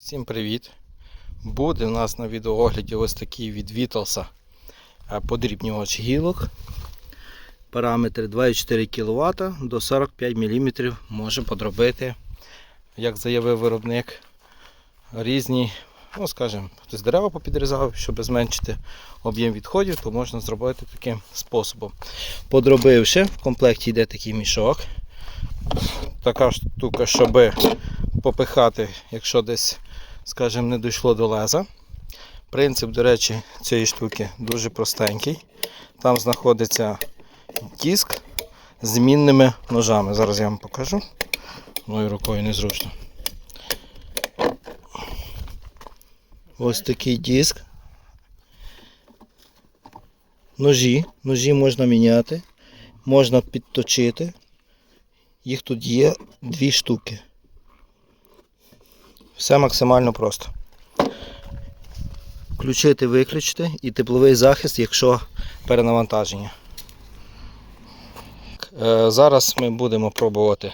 Всім привіт! Буде у нас на відеоогляді ось такий від Вітлса подрібнювач гілок. Параметри 2,4 кВт до 45 мм може подробити, як заявив виробник, різні, ну скажімо, хтось дерева попідрізав, щоб зменшити об'єм відходів, то можна зробити таким способом. Подробивши, в комплекті йде такий мішок. Така штука, щоб попихати, якщо десь скажімо, не дійшло до леза. Принцип, до речі, цієї штуки дуже простенький. Там знаходиться диск з змінними ножами. Зараз я вам покажу. Мною рукою незручно. Ось такий диск. Ножі. Ножі можна міняти, можна підточити. Їх тут є дві штуки. Все максимально просто. Включити, виключити і тепловий захист, якщо перенавантаження. Е, Зараз ми будемо пробувати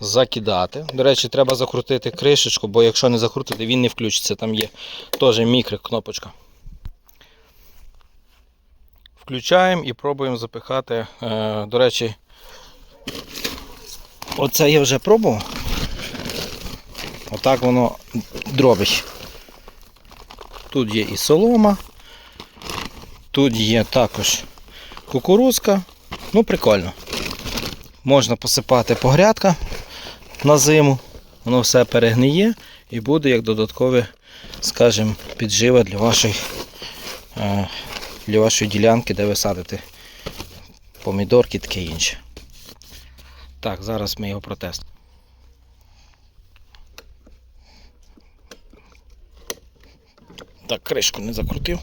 закидати. До речі, треба закрутити кришечку, бо якщо не закрутити, він не включиться. Там є теж мікро кнопочка. Включаємо і пробуємо запихати. Е, До речі, оце я вже пробував. Отак воно дробить. Тут є і солома, тут є також кукурузка. Ну, прикольно. Можна посипати по грядках на зиму, воно все перегниє і буде як додаткове, скажімо, піджива для вашої, е, для вашої ділянки, де ви садите помідорки таке інше. Так, зараз ми його протестуємо. Так, кришку не закрутив.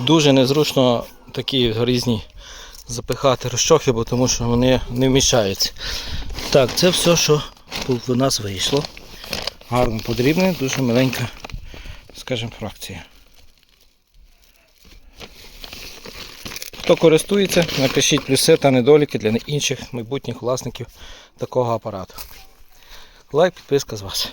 Дуже незручно такі різні запихати розчохи, бо тому що вони не вміщаються. Так, це все, що в нас вийшло. Гарно подрібне, дуже миленька, скажімо, фракція. Хто користується, напишіть плюси та недоліки для інших майбутніх власників такого апарату. Лайк, підписка з вас.